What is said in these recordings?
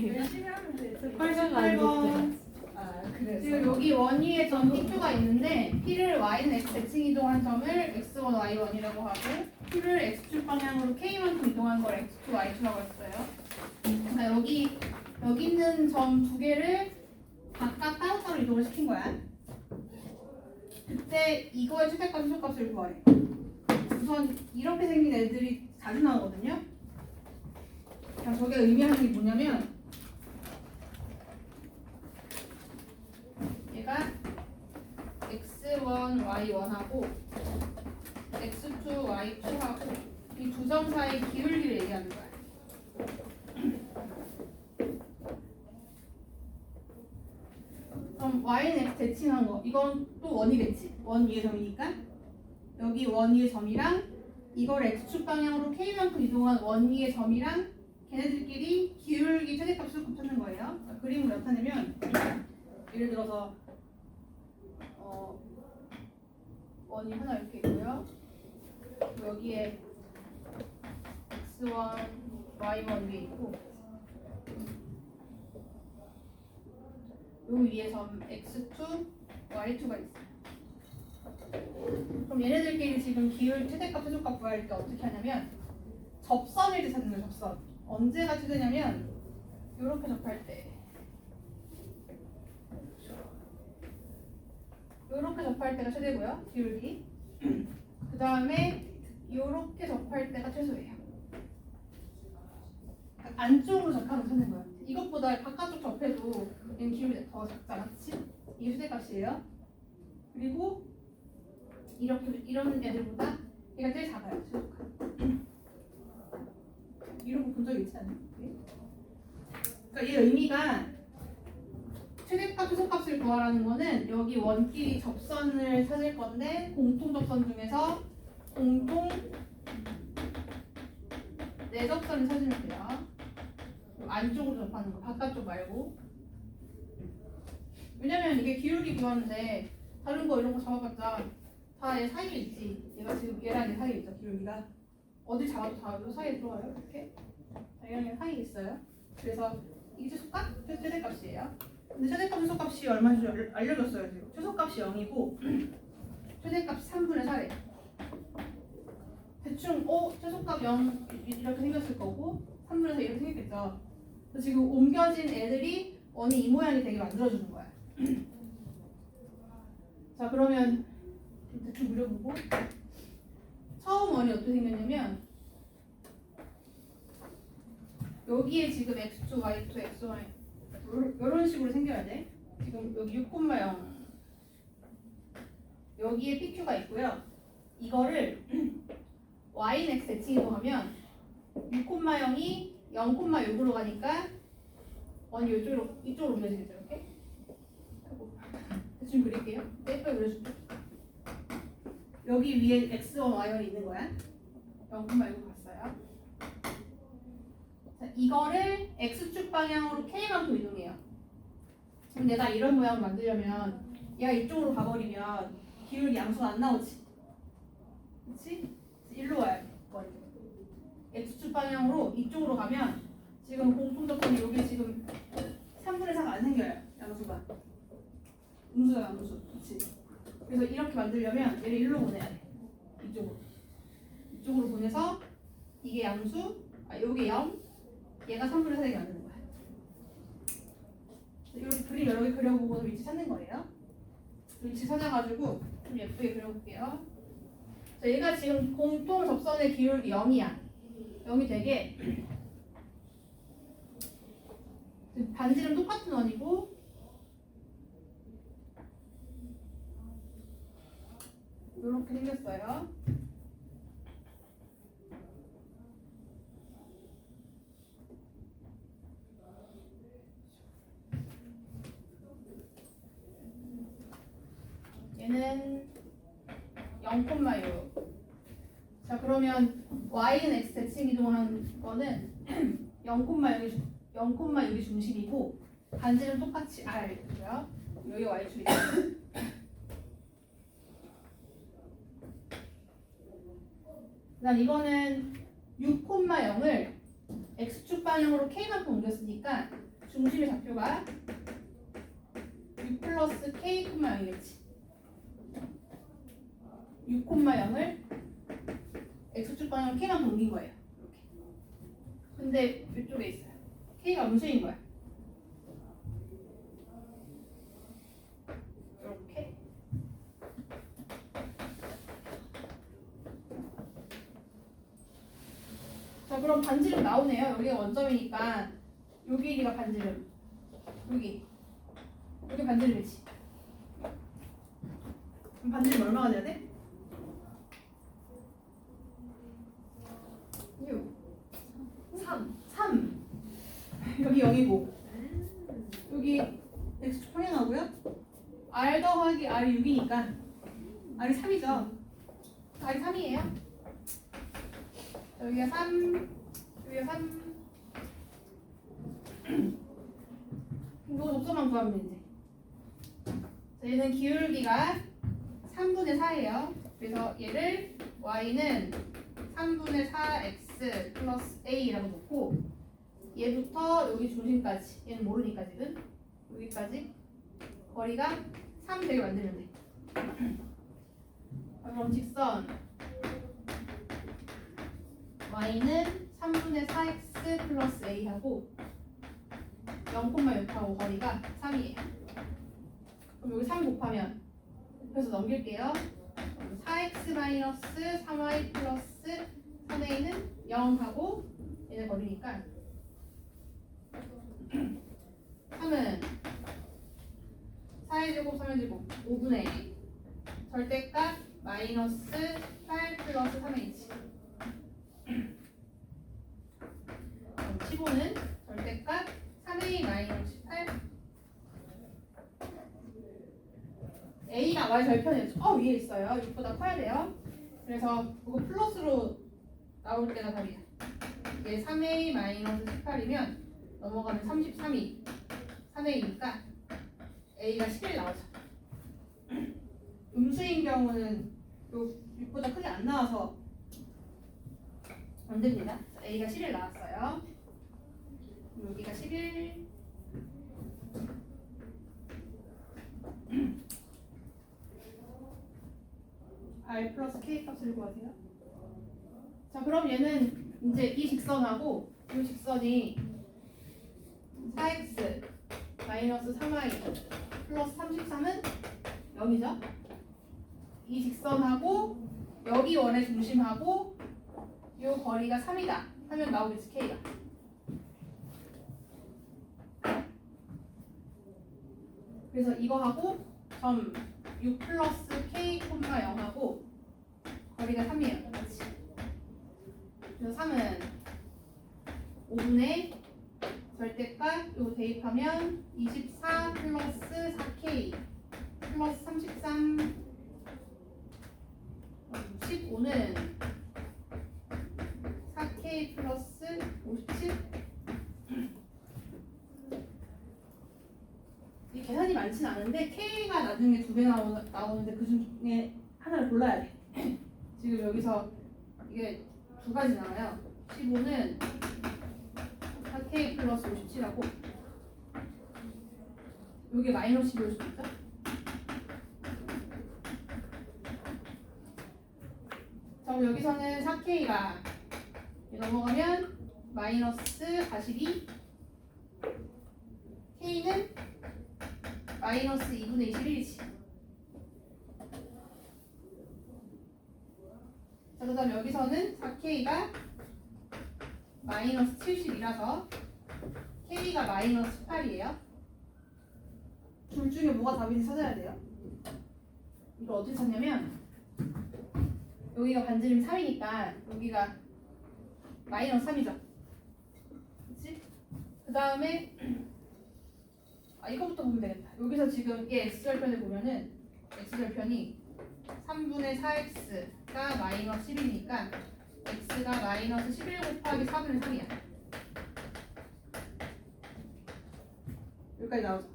열심히 하면 돼. 88번. 아 그래서. 지금 여기 원 위에 점 P2가 있는데 P를 Y는 X 대칭 이동한 점을 X1, Y1이라고 하고 Q를 X축 방향으로 K만큼 이동한 걸 X2, Y2라고 했어요. 그러니까 여기 여기 있는 점 두 개를 각각 따로따로 이동을 시킨 거야. 그때 이거의 최대값, 최소값을 구하래. 우선 이렇게 생긴 애들이 자주 나오거든요. 그냥 저게 의미하는 게 뭐냐면 얘가 x1, y1하고 x2, y2하고 이 두 점 사이 기울기를 얘기하는 거야. 그럼 y는 x 대칭한 거 이건 또 원이겠지. 원 위의 점이니까 여기 원 위의 점이랑 이걸 x축 방향으로 k만큼 이동한 원 위의 점이랑 걔네들끼리 기울기 최대값을 곱하는 거예요. 그러니까 그림을 나타내면 예를 들어서 어, 원이 하나 이렇게 있고요. 여기에 x1, y1 위에 있고 요 위에 점 x2, y2가 있어요. 그럼 얘네들끼리 지금 기울 최대값, 최소값 구할 때 어떻게 하냐면 접선을 찾는 거예요. 접선. 언제가 최대냐면 이렇게 접할 때 이렇게 접할 때가 최대고요. 기울기. 그 다음에 이렇게 접할 때가 최소예요. 안쪽으로 접하면 찾는 거예요. 이것보다 바깥쪽 접해도 얘는 기울기가 더 작잖아, 그치? 이게 최대값이에요. 그리고 이렇게 이런 애들보다 얘가 제일 작아요, 최소값. 이런 거 본 적 있지 않나요? 그러니까 이 의미가 최대값, 최소값을 구하라는 거는 여기 원끼리 접선을 찾을 건데 공통 접선 중에서 공통 네 접선을 찾으면 돼요. 안쪽으로 접하는 거, 바깥쪽 말고. 왜냐면 이게 기울기 구하는데 다른 거 이런 거 잡아봤자 다 얘 사이에 있지. 얘가 지금 얘랑 얘 사이에 있죠, 기울기가. 어디 잡아도 다이 사이에 들어와요, 이렇게. 자, 얘랑 얘 사이에 있어요. 그래서 이게 최소값? 최- 최대값이에요. 근데 최대값 최소값이 얼마인지 알- 알려줬어요 지금. 최소값이 0이고 최대값이 3분의 4래 대충 어 최소값 0 이렇게 생겼을 거고 3분의 4 이렇게 생겼겠죠. 그래서 지금 옮겨진 애들이 원이 이 모양이 되게 만들어주는 거야. 자 그러면 대충 그려보고. 처음 원이 어떻게 생겼냐면 여기에 지금 x2, y2, x1 이런 식으로 생겨야 돼. 지금 여기 6,0 여기에 PQ가 있고요. 이거를 y는 x 대칭 이동하면 6,0이 0,6으로 가니까 원이 이쪽으로 이쪽으로 옮겨지겠죠, 이렇게. 대충 그릴게요. 예쁘게 그려줄게. 여기 위에 x1, y1이 있는 거야. 0,6 갔어요. 자, 이거를 x축 방향으로 k만큼 이동해요. 그럼 내가 이런 모양을 만들려면 얘가 이쪽으로 가버리면 기울기 양수가 안 나오지. 그렇지? 일로 와야 돼. x축 방향으로 이쪽으로 가면 지금 공통적분이 여기 지금 3분의 4가 안 생겨요. 양수가. 음수야 음수. 그렇지? 그래서 이렇게 만들려면 얘를 일로 보내야 돼. 이쪽으로. 이쪽으로 보내서 이게 양수, 아 요게 0, 얘가 3분의 4개 만드는 거야. 이렇게 그림 여러 개 그려보고 위치 찾는 거예요. 위치 찾아가지고 좀 예쁘게 그려볼게요. 자, 얘가 지금 공통 접선의 기울기 0이야. 0이 되게 반지름 똑같은 원이고 이렇게 생겼어요. 얘는 0,6. 자 그러면 y는 x 대칭 이동한 거는 0,6이 0,6이 중심이고 반지름 똑같이 r고요. 여기 y축이 그다음 이거는 6,0을 x축 방향으로 k만큼 옮겼으니까 중심의 좌표가 6 플러스 k, 0이겠지. 6, 0을 x축 방향으로 k만큼 옮긴 거예요. 이렇게. 근데 이쪽에 있어요. k가 음수인 거야. 이렇게. 자 그럼 반지름 나오네요. 여기가 원점이니까 여기 길이가 반지름. 여기. 여기 반지름이지. 그럼 반지름 얼마가 돼야 돼? 6. 3. 3. 여기 0이고. 여기 x 평행 하고요. r 더하기 r 6이니까 r이 3이죠. r이 3이에요. 여기가 3, 여기가 3. 이거 독서만 구하면 되지. 자, 얘는 기울기가 3분의 4예요. 그래서 얘를 y는 3분의 4x 플러스 a라고 놓고 얘부터 여기 중심까지 얘는 모르니까 지금 여기까지 거리가 3 되게 만들면 돼. 자, 그럼 직선 y는 3분의 4x 플러스 a하고 0,6하고 거리가 3이에요. 그럼 여기 3 곱하면 곱해서 넘길게요. 4x 마이너스 3y 플러스 3a는 0하고 얘네 거리니까 3은 4의 제곱 3의 제곱 5분의 1 절대값 마이너스 8 플러스 3h 15는 절대값 3a 마이너스 8 a가 y 절편에 어 위에 있어요. 6보다 커야 돼요. 그래서 그거 플러스로 나올 때가 답이야. 이게 3a 마이너스 18이면 넘어가면 33이 3a니까 a가 11 나오죠. 음수인 경우는 요 6보다 크게 안 나와서 안 됩니다. 자, a가 11 나왔어요. 여기가 11 r 플러스 k 값을 구하세요. 자 그럼 얘는 이제 이 직선하고 이 직선이 4x 마이너스 3y 플러스 33은 0이죠. 이 직선하고 여기 원의 중심하고 이 거리가 3이다 하면 나오겠지 k가. 그래서 이거하고 점 6 플러스 k, 0하고 거리가 3이에요. 그렇지? 그래서 3은 5분의 절대값 이거 대입하면 24 플러스 4k 플러스 33 15는 4k 플러스 57 이 계산이 많지는 않은데 K가 나중에 두개 나오는데 그 중에 하나를 골라야 돼. 지금 여기서 이게 두 가지 나와요. 15는 4K 플러스 57하고 여기 마이너스 12일 수도? 자, 그럼 여기서는 4K가 넘어가면 마이너스 42 K는 마이너스 2분의 21이지. 자, 그 다음 여기서는 4K가 마이너스 70이라서 K가 마이너스 18이에요. 둘 중에 뭐가 답인지 찾아야 돼요. 이거 어떻게 찾냐면 여기가 반지름 3이니까 여기가 마이너스 3이죠. 그치? 그 다음에 아 이거부터 보면 되겠다. 여기서 지금 이 x절편을 보면은 x절편이 3분의 4x가 마이너스 10이니까 x가 마이너스 11 곱하기 4분의 3이야. 여기까지 나오죠.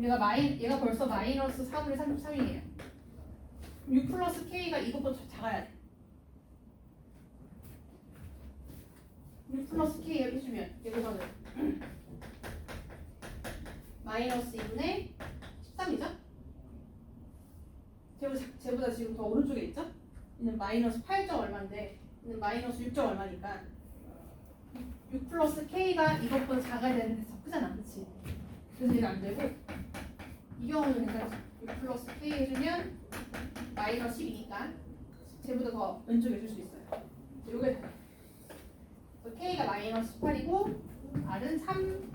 얘가 마이 얘가 벌써 마이너스 4분의 33이에요. 6 플러스 k가 이것보다 작아야 돼. 6 플러스 K 해주면 여기서는 마이너스 2분의 13이죠? 쟤보다, 쟤보다 지금 더 오른쪽에 있죠? 얘는 마이너스 8점 얼마인데 얘는 마이너스 6점 얼마니까 6 플러스 K가 이것보다 작아야 되는데 더 크잖아 그치? 그래서 안 되고 이 경우는 괜찮지 6 플러스 K 해주면 마이너스 10이니까 쟤보다 더 왼쪽에 줄 수 있어요. 요게 그래서 K가 마이너스 18이고 R은 3